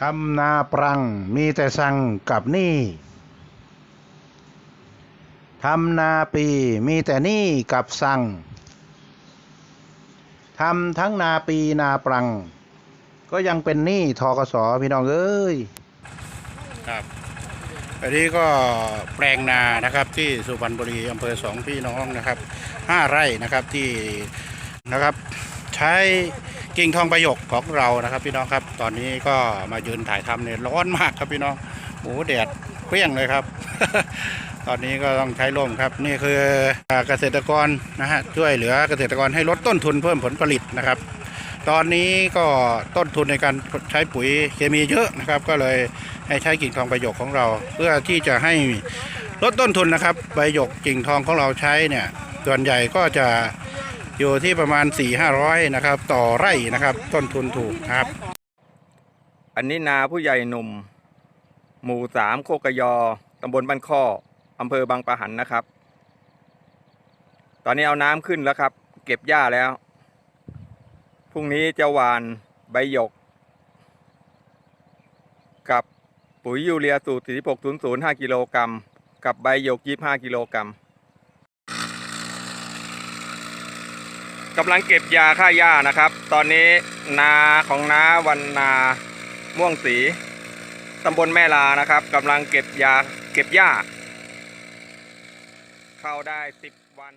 ทำนาปรังมีแต่สั่งกับหนี้ทำนาปีมีแต่หนี้กับสั่งทำทั้งนาปีนาปรัง ก็ยังเป็นหนี้ทกสพี่น้องเอ้ยครับอันนี้ก็แปลงนานะครับที่สุพรรณบุรีอำเภอสองพี่น้องนะครับห้าไร่นะครับที่นะครับ ใช้กิ่งทองประโยคของเรานะครับ พี่น้องครับ ตอนนี้ก็มายืนถ่ายทำเนี่ยร้อนมากครับพี่น้องโอ้แดดเปรี้ยงเลยครับ ตอนนี้ก็ต้องใช้ร่มครับ นี่คือเกษตรกรนะฮะช่วยเหลือเกษตรกรให้ลดต้นทุนเพิ่มผลผลิตนะครับ ตอนนี้ก็ต้นทุนในการใช้ปุ๋ยเคมีเยอะนะครับ ก็เลยให้ใช้กิ่งทองใบหยกของเรา เพื่อที่จะให้ลดต้นทุนนะครับใบหยกกิ่งทองของเราใช้เนี่ยส่วนใหญ่ก็จะ อยู่ที่ประมาณ 4 5 0 0นะครับ ต่อไร่นะครับ ต้นทุนถูกครับ อันนี้นาผู้ใหญ่หนุ่ม หมู่สามโคกยอตำบลบ้านข้ออำเภอบางปะหันนะครับ ตอนนี้เอาน้ำขึ้นแล้วครับ เก็บหญ้าแล้วพรุ่งนี้จะหวานใบหยก กับปุ๋ยยูเรียสูตร4600 5กิโลกรัมกับใบหยก 25กิโลกรัม กำลังเก็บยาฆ่าหญ้านะครับ ตอนนี้นาของน้าวันนาม่วงสีตำบลแม่ลานะครับกำลังเก็บยาเก็บหญ้า เข้าได้10วัน